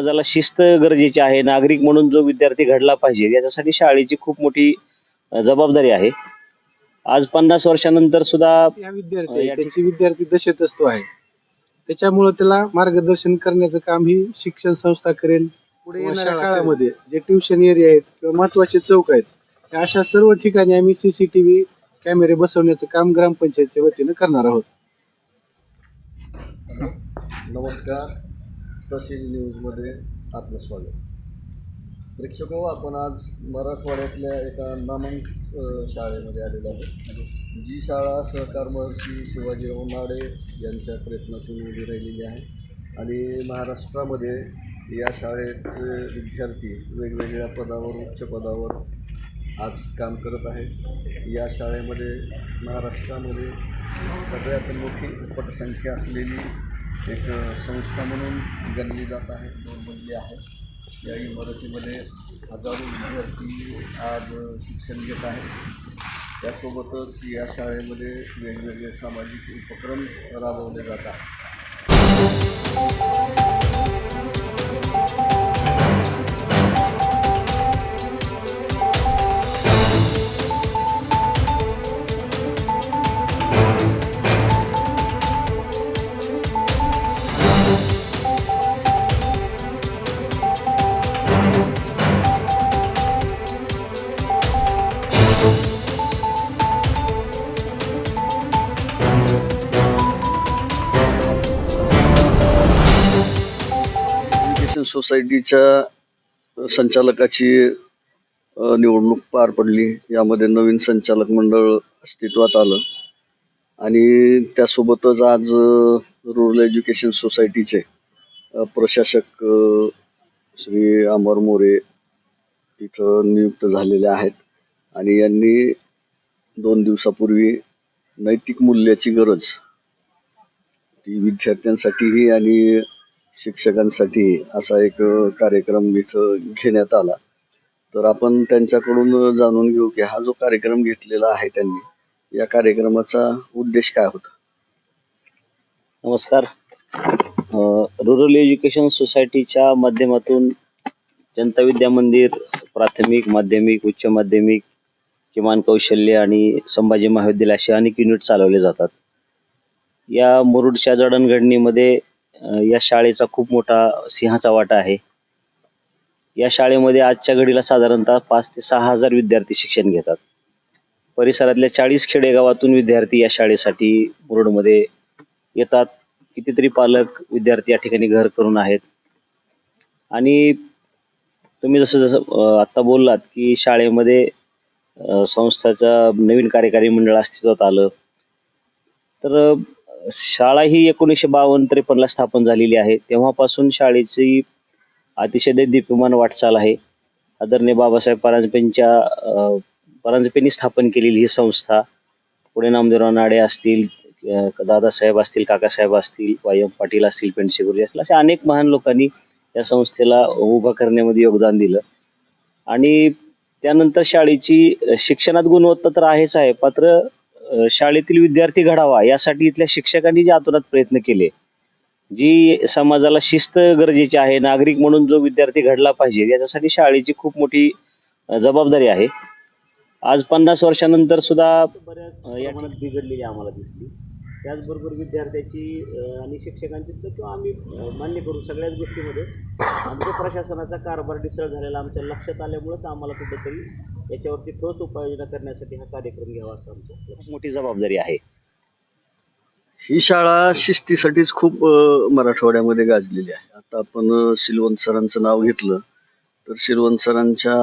समाजाला शिस्त गरजेची आहे नागरिक म्हणून जो विद्यार्थी घडला पाहिजे याच्यासाठी शाळेची खूप मोठी जबाबदारी आहे. आज पन्नास वर्षानंतर सुद्धा या विद्यार्थी विद्यार्थी दशेतच तो आहे. त्याच्यामुळे त्याला मार्गदर्शन करण्याचं काम ही शिक्षण संस्था करेल. पुढे येणाऱ्या काळामध्ये जे ट्युशन एरिया आहेत किंवा महत्त्वाचे चौक आहेत या अशा सर्व ठिकाणी आम्ही सीसीटीव्ही कॅमेरे बसवण्याचं काम ग्रामपंचायतच्या वतीनं करणार आहोत. नमस्कार. तहसील न्यूजमध्ये आपलं स्वागत प्रेक्षक आपण आज मराठवाड्यातल्या एका नामांक शाळेमध्ये आलेलो आहोत. जी शाळा सहकार महर्षी शिवाजीराव नाडे यांच्या प्रयत्नातून उभी राहिलेली आहे आणि महाराष्ट्रामध्ये या शाळेत विद्यार्थी वेगवेगळ्या पदावर उच्च पदावर आज काम करत आहेत. या शाळेमध्ये महाराष्ट्रामध्ये सगळ्यात मोठी पटसंख्या असलेली एक संस्था म्हणून गणली जात आहे नोंदवली आहे. या इमारतीमध्ये हजारो विद्यार्थी आज शिक्षण घेत आहेत. त्यासोबतच या शाळेमध्ये वेगवेगळे सामाजिक उपक्रम राबवले जात आहेत. सोसायटीच्या संचालकाची निवडणूक पार पडली. यामध्ये नवीन संचालक मंडळ अस्तित्वात आलं. आणि त्यासोबतच आज रुरल एज्युकेशन सोसायटीचे प्रशासक श्री अमर मोरे इथं नियुक्त झालेले आहेत. आणि यांनी दोन दिवसापूर्वी नैतिक मूल्याची गरज ती विद्यार्थ्यांसाठीही आणि शिक्षकांसाठी असा एक कार्यक्रम इथं घेण्यात आला. तर आपण त्यांच्याकडून जाणून घेऊ की हा जो कार्यक्रम घेतलेला आहे त्यांनी या कार्यक्रमाचा उद्देश काय होता? नमस्कार. रुरल एज्युकेशन सोसायटीच्या माध्यमातून जनता विद्या मंदिर प्राथमिक माध्यमिक उच्च माध्यमिक किमान कौशल्य आणि संभाजी महाविद्यालय असे अनेक युनिट चालवले जातात. या मुरुडच्या जडणघडणीमध्ये या शाळेचा खूप मोठा सिंहाचा वाटा आहे. या शाळेमध्ये आजच्या घडीला साधारणतः पाच ते सहा हजार विद्यार्थी शिक्षण घेतात. परिसरातल्या चाळीस खेडेगावातून विद्यार्थी या शाळेसाठी मुरुडमध्ये येतात. कितीतरी पालक विद्यार्थी या ठिकाणी घर करून आहेत. आणि तुम्ही जसं जसं आत्ता बोललात की शाळेमध्ये अं, नवीन कार्यकारी मंडळ अस्तित्वात आलं. तर शाळा ही एकोणीसशे बावन्न त्रेपन्नला स्थापन झालेली आहे. तेव्हापासून शाळेची अतिशय दीप्यमान वाटचाल आहे. आदरणीय बाबासाहेब परांजपेंच्या परांजपेंनी स्थापन केलेली ही संस्था पुढे नामदेवराव नाडे असतील दादासाहेब असतील काकासाहेब असतील वाय एम पाटील असतील पेंडशेगुर्जी असतील अशा अनेक महान लोकांनी या संस्थेला उभं करण्यामध्ये योगदान दिलं. आणि त्यानंतर शाळेची शिक्षणात गुणवत्ता तर आहेच आहे मात्र शाळेतील विद्यार्थी घडावा यासाठी इथल्या शिक्षकांनी जे आतोनात प्रयत्न केले जी समाजाला शिस्त गरजेची आहे नागरिक म्हणून जो विद्यार्थी घडला पाहिजे याच्यासाठी शाळेची खूप मोठी जबाबदारी आहे. आज पन्नास वर्षानंतर सुद्धा बऱ्याच या मनात बिघडलेली आम्हाला दिसली. त्याचबरोबर विद्यार्थ्याची आणि शिक्षकांची सुद्धा किंवा आम्ही मान्य करू सगळ्याच गोष्टीमध्ये. आमच्या प्रशासनाचा कारभार डिसळ झालेला आमच्या लक्षात आल्यामुळंच आम्हाला कुठेतरी याच्यावरती ठोस उपाययोजना करण्यासाठी हा कार्यक्रम घ्यावा असं आमचं मोठी जबाबदारी आहे. ही शाळा शिस्तीसाठीच खूप मराठवाड्यामध्ये गाजलेली आहे. आता आपण सिलवंत सरांचं नाव घेतलं तर सिलवंत सरांच्या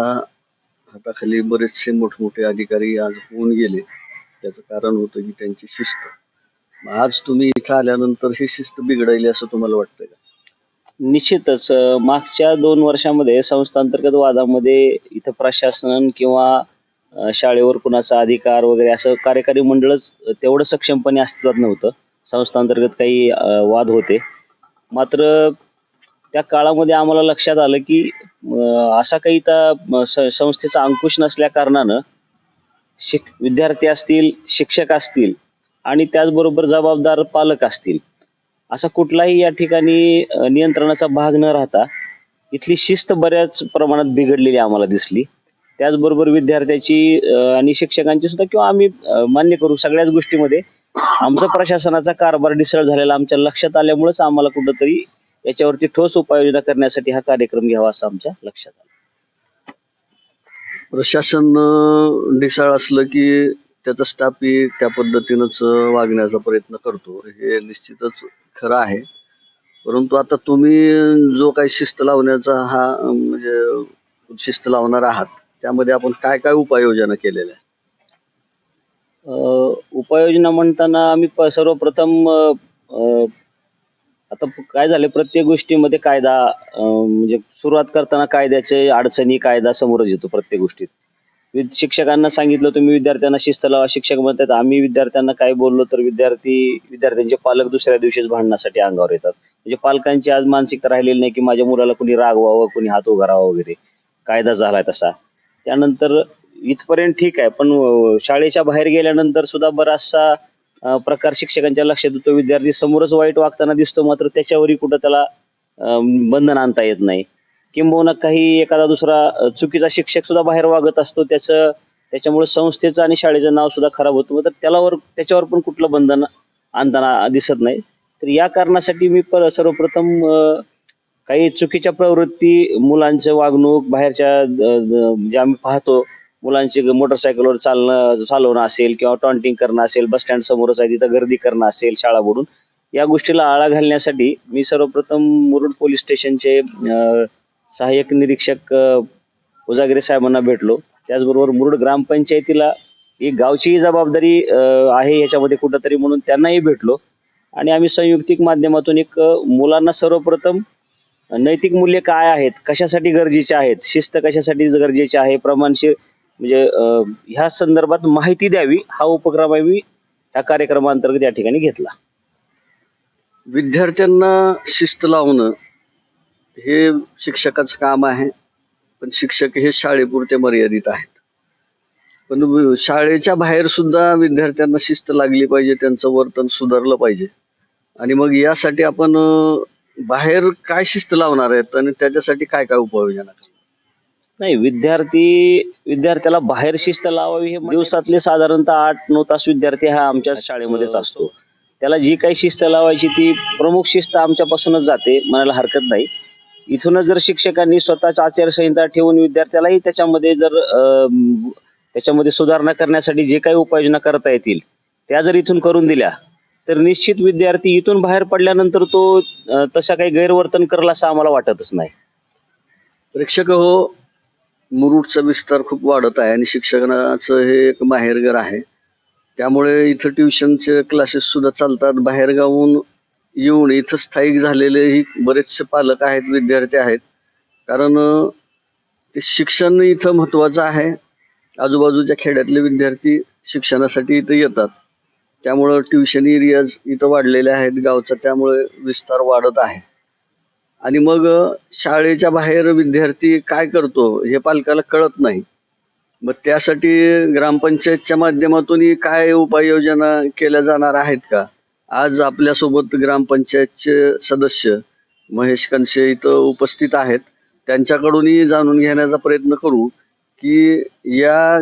हाताखाली बरेचसे मोठमोठे अधिकारी आज होऊन गेले. त्याचं कारण होतं की त्यांची शिस्त. आज तुम्ही इथं आल्यानंतर ही शिस्त बिघडली असं तुम्हाला वाटतंय का? निश्चितच. मागच्या दोन वर्षामध्ये संस्थांतर्गत वादामध्ये इथं प्रशासन किंवा शाळेवर कुणाचा अधिकार वगैरे असं कार्यकारी मंडळच तेवढं सक्षमपणे अस्तित्वात नव्हतं. संस्थांतर्गत काही वाद होते. मात्र त्या काळामध्ये आम्हाला लक्षात आलं की असा काही त्या स- संस्थेचा अंकुश नसल्या कारणानं शिक विद्यार्थी असतील शिक्षक असतील आणि त्याचबरोबर जबाबदार पालक असतील. असा कुठलाही या ठिकाणी नियंत्रणाचा भाग न राहता इथली शिस्त बऱ्याच प्रमाणात बिघडलेली आम्हाला दिसली. त्याचबरोबर विद्यार्थ्याची आणि शिक्षकांची सुद्धा किंवा आम्ही मान्य करू सगळ्याच गोष्टीमध्ये आमचा प्रशासनाचा कारभार डिसळ झालेला आमच्या लक्षात आल्यामुळेच आम्हाला कुठंतरी याच्यावरती ठोस उपाययोजना करण्यासाठी हा कार्यक्रम घ्यावा असं आमच्या लक्षात आलं. प्रशासन अं, ढिसाळ असलं की त्याचा स्टाफही त्या पद्धतीनंच वागण्याचा प्रयत्न करतो. हे निश्चितच खरं आहे. परंतु आता तुम्ही जो काही शिस्त लावण्याचा हा म्हणजे शिस्त लावणार आहात त्यामध्ये आपण काय काय उपाययोजना केलेल्या आहेत? उपाययोजना म्हणताना आम्ही प- सर्वप्रथम अ, अ, आता प- काय झालं प्रत्येक गोष्टीमध्ये कायदा अ, म्हणजे सुरुवात करताना कायद्याचे अडचणी कायदा समोरच येतो प्रत्येक गोष्टीत. शिक्षकांना सांगितलं तुम्ही विद्यार्थ्यांना शिस्त लावा शिक्षक म्हणतात आम्ही विद्यार्थ्यांना काय बोललो तर विद्यार्थी विद्यार्थ्यांचे पालक दुसऱ्या दिवशीच भांडण्यासाठी अंगावर येतात. म्हणजे पालकांची आज मानसिकता राहिलेली नाही की माझ्या मुलाला कुणी रागवावं कुणी हात उघारावा वगैरे. कायदा झालाय तसा. त्यानंतर इथपर्यंत ठीक आहे पण शाळेच्या बाहेर गेल्यानंतर सुद्धा बराचसा प्रकार शिक्षकांच्या लक्षात येतो. विद्यार्थी समोरच वाईट वागताना दिसतो मात्र त्याच्यावरही कुठं त्याला बंधन आणता येत नाही. किंबहुना काही एखादा दुसरा चुकीचा शिक्षक सुद्धा बाहेर वागत असतो. त्याचं त्याच्यामुळे संस्थेचं आणि शाळेचं नाव सुद्धा खराब होतं. तर त्यालावर त्याच्यावर पण कुठलं बंधन आणताना दिसत नाही. तर या कारणासाठी मी पर सर्वप्रथम काही चुकीच्या प्रवृत्ती मुलांचं वागणूक बाहेरच्या जे आम्ही पाहतो मुलांची मोटरसायकलवर चालणं चालवणं असेल किंवा टॉन्टिंग करणं असेल बस स्टँड समोरच आहे तिथं गर्दी करणं असेल शाळा बुडून या गोष्टीला आळा घालण्यासाठी मी सर्वप्रथम मुरुड पोलीस स्टेशनचे सहाय्यक निरीक्षक अ, उजागिरे साहेबांना भेटलो. त्याचबरोबर मुरुड ग्रामपंचायतीला ही गावचीही जबाबदारी अ, आहे याच्यामध्ये कुठंतरी म्हणून त्यांनाही भेटलो. आणि आम्ही संयुक्तिक माध्यमातून एक अ, मुलांना सर्वप्रथम नैतिक मूल्य काय आहेत कशासाठी गरजेचे आहेत शिस्त कशासाठी गरजेची आहे प्रमाणशीर म्हणजे अ, ह्या संदर्भात माहिती द्यावी हा उपक्रम आम्ही ह्या कार्यक्रमाअंतर्गत या ठिकाणी घेतला. विद्यार्थ्यांना शिस्त लावणं हे शिक्षकाचं काम आहे पण शिक्षक हे शाळेपुरते मर्यादित आहेत. पण शाळेच्या बाहेर सुद्धा विद्यार्थ्यांना शिस्त लागली पाहिजे त्यांचं वर्तन सुधारलं पाहिजे. आणि मग यासाठी आपण बाहेर काय शिस्त लावणार आहेत आणि त्याच्यासाठी काय काय उपाययोजना नाही विद्यार्थी विद्यार्थ्याला बाहेर शिस्त लावावी हे दिवसातले साधारणतः आठ नऊ तास विद्यार्थी हा आमच्या शाळेमध्येच असतो. त्याला जी काही शिस्त लावायची ती प्रमुख शिस्त आमच्यापासूनच जाते म्हणायला हरकत नाही. इथूनच जर शिक्षकांनी स्वतःच आचारसंहिता ठेवून विद्यार्थ्यालाही त्याच्यामध्ये जर त्याच्यामध्ये सुधारणा करण्यासाठी जे काही उपाययोजना करता येतील त्या जर इथून करून दिल्या तर निश्चित विद्यार्थी इथून बाहेर पडल्यानंतर तो तशा काही गैरवर्तन करला असं आम्हाला वाटतच नाही. प्रेक्षक हो मुरुडचा विस्तार खूप वाढत आहे आणि शिक्षणाचं हे एक माहेरघर आहे. त्यामुळे इथं ट्युशनचे क्लासेस सुद्धा चालतात. बाहेरगावून येऊन इथं स्थायिक झालेलेही बरेचसे पालक आहेत विद्यार्थी आहेत. कारण ते शिक्षण इथं महत्त्वाचं आहे. आजूबाजूच्या खेड्यातले विद्यार्थी शिक्षणासाठी इथं येतात. त्यामुळं ट्युशन एरियाज इथं वाढलेले आहेत गावचा त्यामुळे विस्तार वाढत आहे. आणि मग शाळेच्या बाहेर विद्यार्थी काय करतो हे पालकाला कळत नाही. मग त्यासाठी ग्रामपंचायतच्या माध्यमातूनही काय उपाययोजना केल्या जाणार आहेत का? आज आपल्यासोबत ग्रामपंचायतचे सदस्य महेश कनसे इथं उपस्थित आहेत. त्यांच्याकडूनही जाणून घेण्याचा प्रयत्न करू की या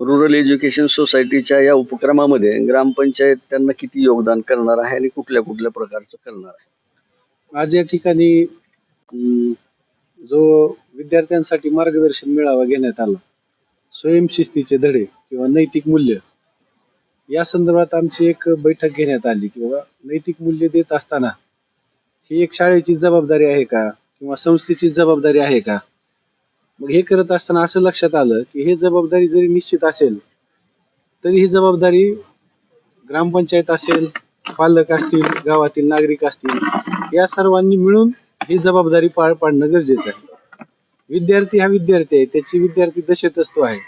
रुरल एज्युकेशन सोसायटीच्या या उपक्रमामध्ये ग्रामपंचायत त्यांना किती योगदान करणार आहे आणि कुठल्या कुठल्या प्रकारचं करणार आहे? आज या ठिकाणी जो विद्यार्थ्यांसाठी मार्गदर्शन मेळावा घेण्यात आला स्वयंशिस्तीचे धडे किंवा नैतिक मूल्य या संदर्भात आमची एक बैठक घेण्यात आली की बाबा नैतिक मूल्य देत असताना ही एक शाळेची जबाबदारी आहे का? किंवा संस्थेची जबाबदारी आहे का? मग हे करत असताना असं लक्षात आलं की हे जबाबदारी जरी निश्चित असेल तरी ही जबाबदारी ग्रामपंचायत असेल पालक असतील गावातील नागरिक असतील या सर्वांनी मिळून ही जबाबदारी पार पाडणं गरजेचं आहे. विद्यार्थी हा विद्यार्थी आहे त्याची विद्यार्थी दशेतच तो आहे.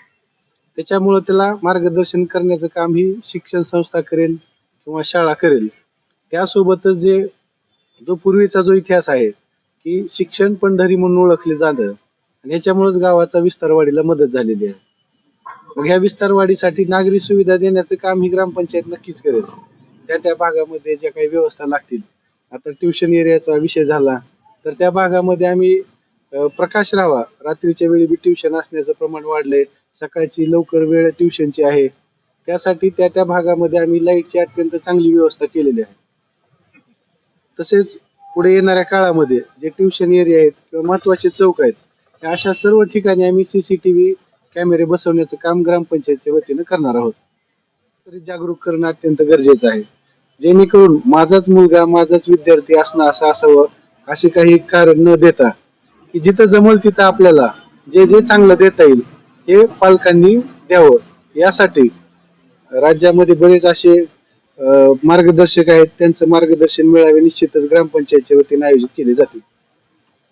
त्याच्यामुळं त्याला मार्गदर्शन करण्याचं काम ही शिक्षण संस्था करेल किंवा शाळा करेल. त्यासोबतच जे जो पूर्वीचा जो इतिहास आहे की शिक्षण पंढरी म्हणून ओळखले जाणं आणि याच्यामुळेच गावाचा विस्तार वाढीला मदत झालेली आहे. मग ह्या विस्तार वाढीसाठी नागरी सुविधा देण्याचं काम ही ग्रामपंचायत नक्कीच करेल. त्या त्या भागामध्ये ज्या काही व्यवस्था लागतील आता ट्युशन एरियाचा विषय झाला तर त्या भागामध्ये आम्ही प्रकाश राहावा. रात्रीच्या वेळी बी ट्युशन असण्याचं प्रमाण वाढलंय. सकाळची लवकर वेळ ट्युशनची आहे. त्यासाठी त्या त्या भागामध्ये आम्ही लाईटची अत्यंत चांगली व्यवस्था केलेली आहे. तसेच पुढे येणाऱ्या काळामध्ये जे ट्युशन एरिया आहेत किंवा महत्त्वाचे चौक आहेत या अशा सर्व ठिकाणी आम्ही सीसीटीव्ही कॅमेरे बसवण्याचं काम ग्रामपंचायतच्या वतीनं करणार आहोत. तरी जागरूक करणं अत्यंत गरजेचं आहे. जेणेकरून माझाच मुलगा माझाच विद्यार्थी असणं असं असावं असे काही कारण न देता की जिथं जमल तिथं आपल्याला जे जे चांगलं देता येईल हे पालकांनी द्यावं. यासाठी राज्यामध्ये बरेच असे मार्गदर्शक आहेत. त्यांचं मार्गदर्शन मिळावे निश्चितच ग्रामपंचायतच्या वतीने आयोजित केले जाते.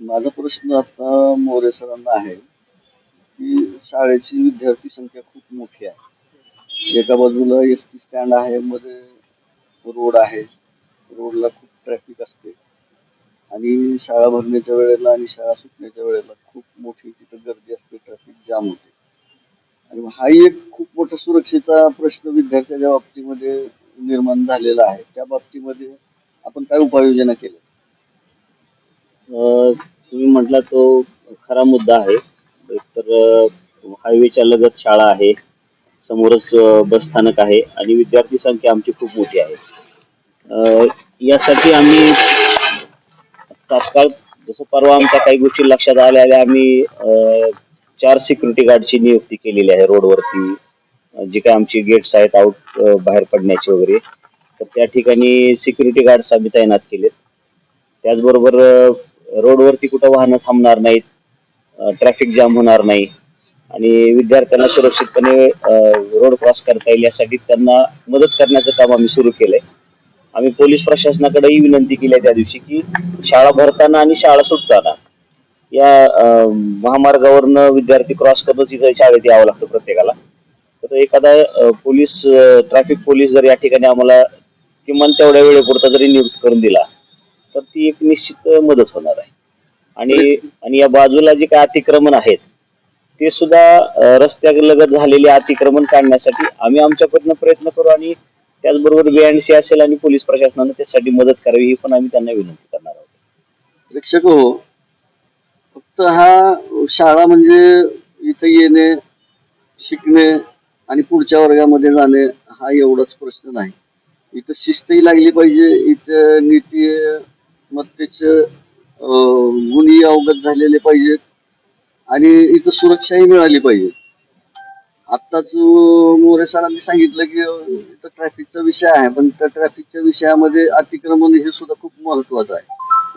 माझा प्रश्न आता मोरे सरांना आहे की शाळेची विद्यार्थी संख्या खूप मोठी आहे. एका बाजूला एस टी स्टँड आहे मध्ये रोड आहे. रोडला खूप ट्रॅफिक असते. आणि शाळा भरण्याच्या वेळेला आणि शाळा सुटण्याच्या वेळेला खूप मोठी तिथं गर्दी असते ट्रॅफिक जाम होते. आणि हाही एक खूप मोठा सुरक्षेचा प्रश्न विद्यार्थ्याच्या बाबतीमध्ये निर्माण झालेला आहे. त्या बाबतीमध्ये आपण काय उपाययोजना केल्या? तुम्ही म्हटला तो खरा मुद्दा आहे. तर हायवेच्या लगत शाळा आहे. समोरच बसस्थानक बस स्थानक आहे आणि विद्यार्थी संख्या आमची खूप मोठी आहे. यासाठी आम्ही तात्काळ जसं परवा आमच्या काही गोष्टी लक्षात आल्या आम्ही चार सिक्युरिटी गार्डची नियुक्ती केलेली आहे रोडवरती. जे काही आमची गेट्स आहेत आउट बाहेर पडण्याचे वगैरे. तर त्या ठिकाणी सिक्युरिटी गार्ड्स आम्ही तैनात केलेत. त्याचबरोबर रोडवरती कुठं वाहनं थांबणार नाहीत ट्रॅफिक जाम होणार नाही. आणि विद्यार्थ्यांना सुरक्षितपणे रोड क्रॉस करता येईल यासाठी त्यांना मदत करण्याचं काम आम्ही सुरू केलंय. आम्ही पोलीस प्रशासनाकडेही विनंती केली आहे त्या दिवशी की शाळा भरताना आणि शाळा सुटताना या महामार्गावरनं विद्यार्थी क्रॉस करूनच इथं शाळेत यावं लागतं प्रत्येकाला. तर एखादा पोलीस ट्रॅफिक पोलीस जर या ठिकाणी आम्हाला किमान तेवढ्या वेळेपुरता जरी नियुक्त करून दिला तर ती एक निश्चित मदत होणार आहे. आणि आणि या बाजूला जे काय अतिक्रमण आहेत ते सुद्धा अ, रस्त्यालगत झालेले अतिक्रमण काढण्यासाठी आम्ही आमच्याकडनं प्रयत्न करू आणि त्याचबरोबर बीएनसी असेल आणि पोलीस प्रशासनानं त्यासाठी मदत करावी ही पण आम्ही त्यांना विनंती करणार आहोत. प्रेक्षक हो फक्त हा शाळा म्हणजे इथं येणे शिकणे आणि पुढच्या वर्गामध्ये जाणे हा एवढाच प्रश्न नाही. इथं शिस्तही लागली पाहिजे इथं नीती मत्तेचे गुणी अवगत झालेले पाहिजेत आणि इथं सुरक्षाही मिळाली पाहिजे आत्ताच मोरे सरांनी सांगितलं की इथं ट्रॅफिकचा विषय आहे पण त्या ट्रॅफिकच्या विषयामध्ये अतिक्रमण हे सुद्धा खूप महत्वाचं आहे.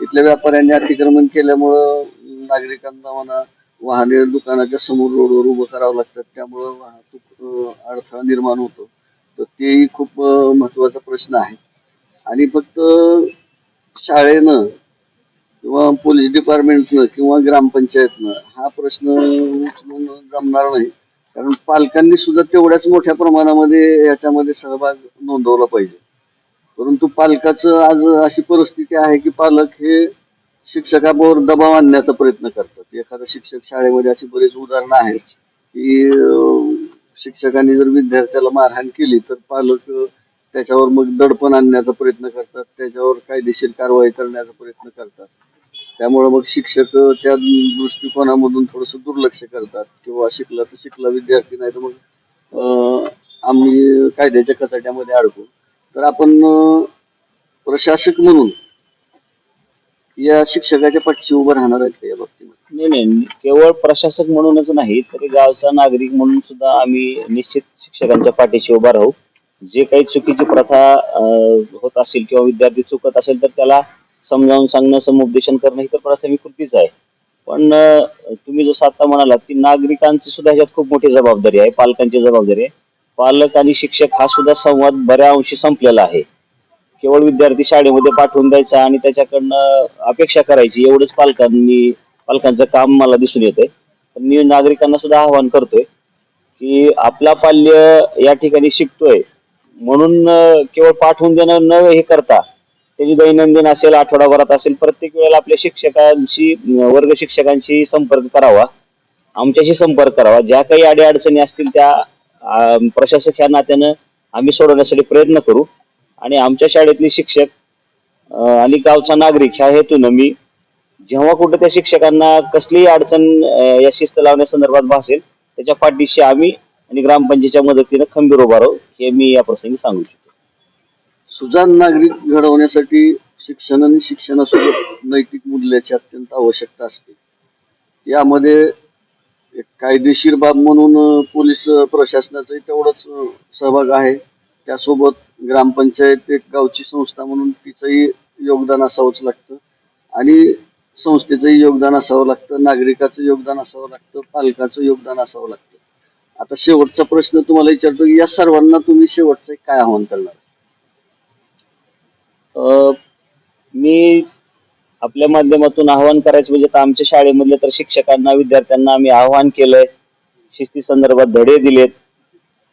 इथल्या व्यापाऱ्यांनी अतिक्रमण केल्यामुळं नागरिकांना म्हणा वाहने दुकानाच्या समोर रोडवर उभं करावं लागतात त्यामुळं वाहतूक अडथळा निर्माण होतो. तर तेही खूप महत्त्वाचा प्रश्न आहे. आणि फक्त शाळेनं किंवा पोलीस डिपार्टमेंटनं किंवा ग्रामपंचायतनं हा प्रश्न उचलून जमणार नाही. कारण पालकांनी सुद्धा तेवढ्याच मोठ्या प्रमाणामध्ये याच्यामध्ये सहभाग नोंदवला पाहिजे. परंतु पालकाचं आज अशी परिस्थिती आहे की पालक हे शिक्षकावर दबाव आणण्याचा प्रयत्न करतात. एखादा शिक्षक शाळेमध्ये अशी बरीच उदाहरणं आहेत की शिक्षकांनी जर विद्यार्थ्याला मारहाण केली तर पालक त्याच्यावर मग दडपण आणण्याचा प्रयत्न करतात त्याच्यावर कायदेशीर कारवाई करण्याचा प्रयत्न करतात. त्यामुळे मग शिक्षक त्या दृष्टिकोनामधून थोडस दुर्लक्ष करतात. किंवा शिकला तर शिकला विद्यार्थी नाही तर मग अं, आम्ही कायद्याच्या कचाट्यामध्ये अडकू. तर आपण प्रशासक म्हणून या शिक्षकाच्या पाठीशी उभं राहणार आहेत या बाबतीमध्ये? नाही नाही. केवळ प्रशासक म्हणूनच नाही तर गावचा नागरिक म्हणून सुद्धा आम्ही निश्चित शिक्षकांच्या पाठीशी उभा राहू. जे काही चुकीची प्रथा होत असेल किंवा विद्यार्थी चुकत असेल तर त्याला समजावून सांगणं समुपदेशन करणं ही तर प्राथमिक कृतीच आहे. पण तुम्ही जसं आता म्हणालात की नागरिकांची सुद्धा ह्याच्यात खूप मोठी जबाबदारी आहे पालकांची जबाबदारी आहे. पालक आणि शिक्षक हा सुद्धा संवाद बऱ्या अंशी संपलेला आहे. केवळ विद्यार्थी शाळेमध्ये पाठवून द्यायचा आणि त्याच्याकडनं अपेक्षा करायची एवढंच पालकांनी पालकांचं काम मला दिसून येते पण मी नागरिकांना सुद्धा आवाहन करतोय की आपला पाल्य या ठिकाणी शिकतोय. म्हणून केवळ पाठवून देणं न हे करता त्याची दैनंदिन असेल आठवडाभरात असेल प्रत्येक वेळेला आपल्या शिक्षकांशी वर्ग शिक्षकांशी संपर्क करावा. आमच्याशी संपर्क करावा. ज्या काही अडीअडचणी असतील त्या प्रशासक ह्या नात्यानं आम्ही सोडवण्यासाठी प्रयत्न करू. आणि आमच्या शाळेतले शिक्षक आणि गावचा नागरिक ह्या हेतून मी जेव्हा कुठं त्या शिक्षकांना कसलीही अडचण या शिस्त लावण्यासंदर्भात भासेल त्याच्या पाठीशी आम्ही आणि ग्रामपंचायतीच्या मदतीनं खंबीर उभारो हे मी या प्रसंगी सांगू इच्छितो सुजाण नागरिक घडवण्यासाठी शिक्षण आणि शिक्षणासोबत नैतिक मूल्याची अत्यंत आवश्यकता असते. यामध्ये एक कायदेशीर बाब म्हणून पोलीस प्रशासनाचाही तेवढाच सहभाग आहे. त्यासोबत ग्रामपंचायत एक गावची संस्था म्हणून तिचंही योगदान असावंच लागतं. आणि संस्थेचंही योगदान असावं लागतं नागरिकाचं योगदान असावं लागतं पालकाचं योगदान असावं लागतं. आता शेवटचा प्रश्न तुम्हाला विचारतो की या सर्वांना तुम्ही शेवटचं एक काय आव्हान करणार? मी आपल्या माध्यमातून आवाहन करायचं म्हणजे तर आमच्या शाळेमधले तर शिक्षकांना विद्यार्थ्यांना आम्ही आवाहन केलंय. शिस्ती संदर्भात धडे दिलेत.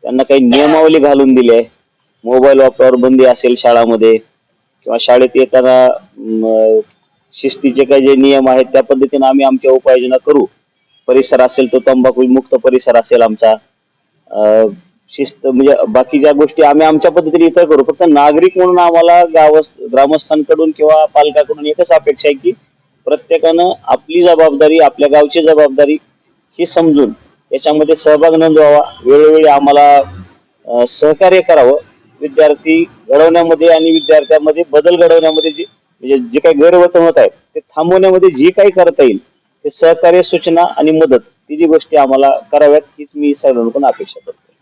त्यांना काही नियमावली घालून दिली. आहे मोबाईल वापरावर बंदी असेल शाळामध्ये किंवा शाळेत येताना शिस्तीचे काही जे नियम आहेत त्या पद्धतीने आम्ही आमच्या उपाययोजना करू. परिसर असेल तो तंबाखू मुक्त परिसर असेल आमचा. शिस्त म्हणजे बाकीच्या गोष्टी आम्ही आमच्या पद्धतीने इतर करू. फक्त नागरिक म्हणून आम्हाला गाव ग्रामस्थांकडून किंवा पालकाकडून एकच अपेक्षा आहे की प्रत्येकानं आपली जबाबदारी आपल्या गावची जबाबदारी ही समजून याच्यामध्ये सहभाग नोंदवावा. वेळोवेळी आम्हाला सहकार्य करावं. विद्यार्थी घडवण्यामध्ये आणि विद्यार्थ्यांमध्ये बदल घडवण्यामध्ये जे म्हणजे जे काही गैरवर्तन होत आहे ते थांबवण्यामध्ये जी काही करता येईल ते सहकार्य सूचना आणि मदत ही जी गोष्टी आम्हाला कराव्यात हीच मी सर्वांकडून अपेक्षा करतो.